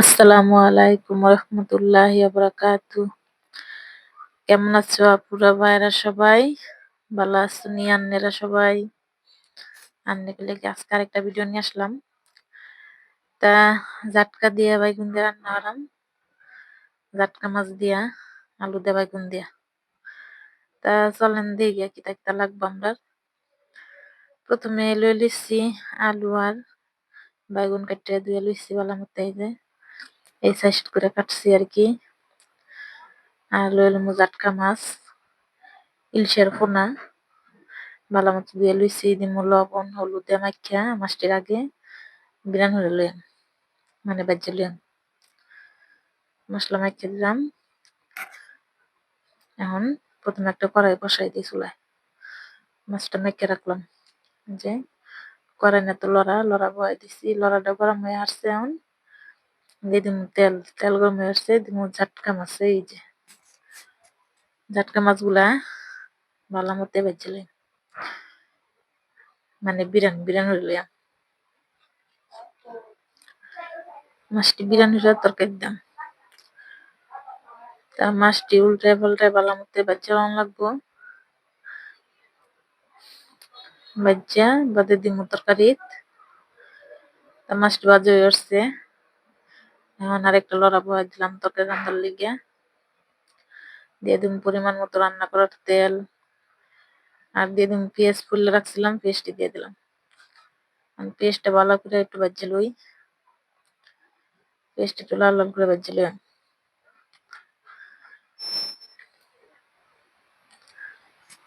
আসসালামু আলাইকুম রহমতুল্লাহি বারাকাতু। কেমন আছো আপুরা ভাইরা সবাই? ভালো আছো নি, আন্নেরা সবাই? আন্নে লেগে আজকে আরেকটা ভিডিও নিয়ে আসলাম। তা জাটকা দিয়া বাইগুন দিয়ে রান্না করাম জাটকা মাছ দিয়া, আলু দিয়ে বাইগুন দিয়া। তা চলেন দিয়ে গিয়া কি থাকতে লাগবো আমরা। প্রথমে লই লিছি আলু আর বাইগুন কাটিয়ে দিয়ে লইছি বালা মতো এই যে এই সাইজ করে কাটছি আর কি আর লইল জাটকা মাছ, ইলশের পোনা ভালো মতো দিয়ে লইছি দিমু লবণ, হলুদে মাখিয়া মাছটির আগে বিরান হলে লইম মানে বাজ্যে লইম মশলা মাখিয়ে দিলাম। এখন প্রথমে একটা কড়াই বসাই দিই চুলায়। মাছটা মেখে রাখলাম। যে কড়াই না তো লড়া লড়া বয়ে দিছি। লড়াটা গরম হয়ে আসছে এখন। দিয়ে তেল তেল গরম হয়ে আসছে দিমু ঝাটকা মাছ, এই যে ঝাটকা মাছগুলা ভালো মতো বেজলে মানে বিরান বিরান হইলে মাছটি বিরান হইলে তরকারি দাম। তা মাছটি উল্টে পাল্টে ভালো মতো বাচ্চা লাগবো। বাজ্যা বাদে দিমু তরকারি তা মাছটি বাজে হয়ে আসছে। এখন আরেকটা লড়া বয়ে দিলাম তরকারি রান্নার লিগে। দিয়ে দিম পরিমাণ মতো রান্না করার তেল। আর দিয়ে দিম পেঁয়াজ ফুলে রাখছিলাম পেস্টটি দিয়ে দিলাম। পেস্টটা ভালো করে একটু বাজছিল লই। পেস্ট একটু লাল লাল করে বাজছে লই।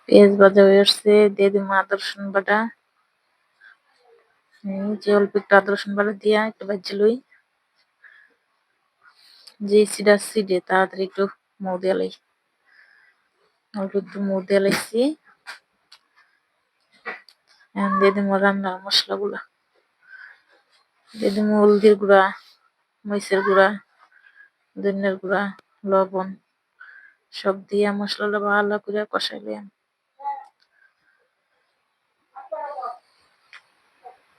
পেঁয়াজ ভাজা হয়ে আসছে, দিয়ে দিম আদা রসুন বাটা যে একটু আদা বাটা দিয়া একটু বাজছিল লই। যে সিডা সিডে তাড়াতাড়ি একটু মৌ দিয়ে লাই অল্প একটু মৌ দিয়ে লাইছি দিয়ে দিব রান্নার মশলাগুলা দিয়ে দিব হলদির গুঁড়া মরিচের গুঁড়া ধনিয়ার গুঁড়া লবণ সব দিয়া মশলাটা ভালো করে কষাইলাম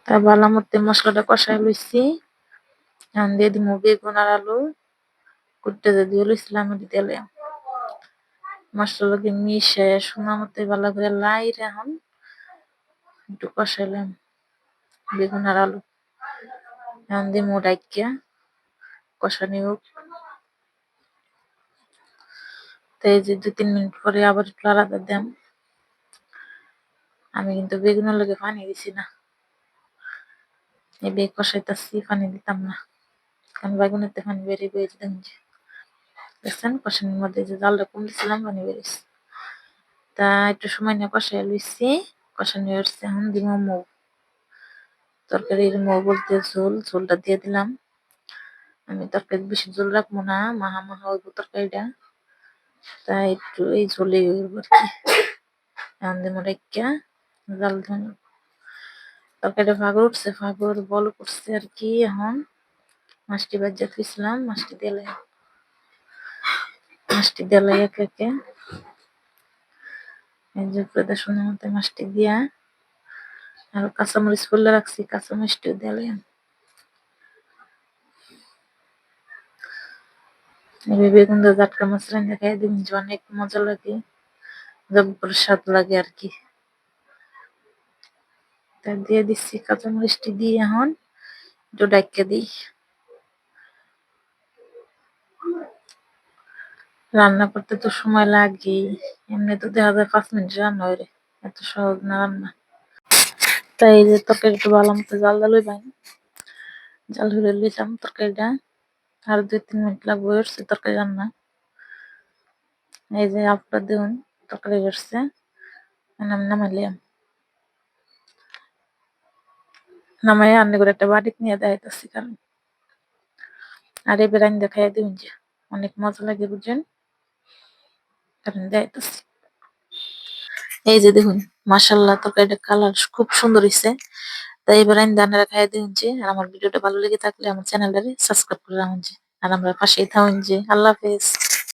তা ভালো মতো মশলাটা কষাই লইছি দিয়ে দিব বেগুন আর আলু কুটতে দিয়ে লইছিলাম দিতে মশলাকে মিশে শোনা মতো ভালো করে লাই এখন। একটু কষাইলাম বেগুন আর আলু। এখন দিয়ে ডাইকিয়া কষানি হোক তো এই যে দু তিন মিনিট পরে আবার একটু আলাদা দেন আমি কিন্তু বেগুনের লগে পানি দিছি না। এই বেগ কষাইতেছি, পানি দিতাম না। কারণ বেগুনের পানি বেরিয়ে বেরিয়ে যে দেখছেন কষানির মধ্যে যে জালটা কম দিছিলাম পানি বেরিয়েছে তা একটু সময় নিয়ে কষাই লইছি, কষানি হচ্ছে এখন দিব মৌ তরকারির মৌ বলতে ঝোল, ঝোলটা দিয়ে দিলাম। আমি তরকারি বেশি ঝোল রাখব না মাহা মাহা হইব তরকারিটা। তাই একটু এই ঝোলে হইব আর কি। এখন দিব রেখা জাল ধন তরকারিটা ফাগর উঠছে, ফাগর বল করছে আর কি এখন। মাছটি বাজ্যা থুইছিলাম, মাছটি দিলে মাছটি দিলে একে একে। এই যে প্রদর্শনের মতো মাছটি দিয়া আর কাঁচামরিচ ফুলে রাখছি, কাঁচামরিচটিও দিলে বেগুন জাটকা মাছ রান্না খাই দিন অনেক মজা লাগে জব্বর স্বাদ লাগে আর কি। তা দিয়ে দিচ্ছি কাঁচামরিচটি দিয়ে এখন, একটু ডাইকে দিই। রান্না করতে তো সময় লাগেই। এমনি তো দেখা যায় পাঁচ মিনিট রান্না হয় এত সহজ না রান্না। তাই এই যে তরকারি একটু ভালো মতো জাল জাল পাই জাল হলে লইলাম তরকারিটা। আর দুই তিন মিনিট লাগবে উঠছে তরকারি রান্না। এই যে আপনার দেখুন, তরকারি উঠছে আমি নামাইলাম। নামাই আন্নে করে একটা বাড়িতে নিয়ে দেখাইতেছি কারণ। আর এবার আমি দেখাই দিন যে, অনেক মজা লাগে বুঝছেন? এই যে দেখুন মাসাল্লাহ তরকারিটা কালার খুব সুন্দর হয়েছে তাই এবার আমি দানারা খাই দিন যে আর আমার ভিডিওটা ভালো লেগে থাকলে আমার চ্যানেলটারে সাবস্ক্রাইব করে রাখুন যে। আর আমরা পাশেই থাকুন যে। আল্লাহ হাফেজ।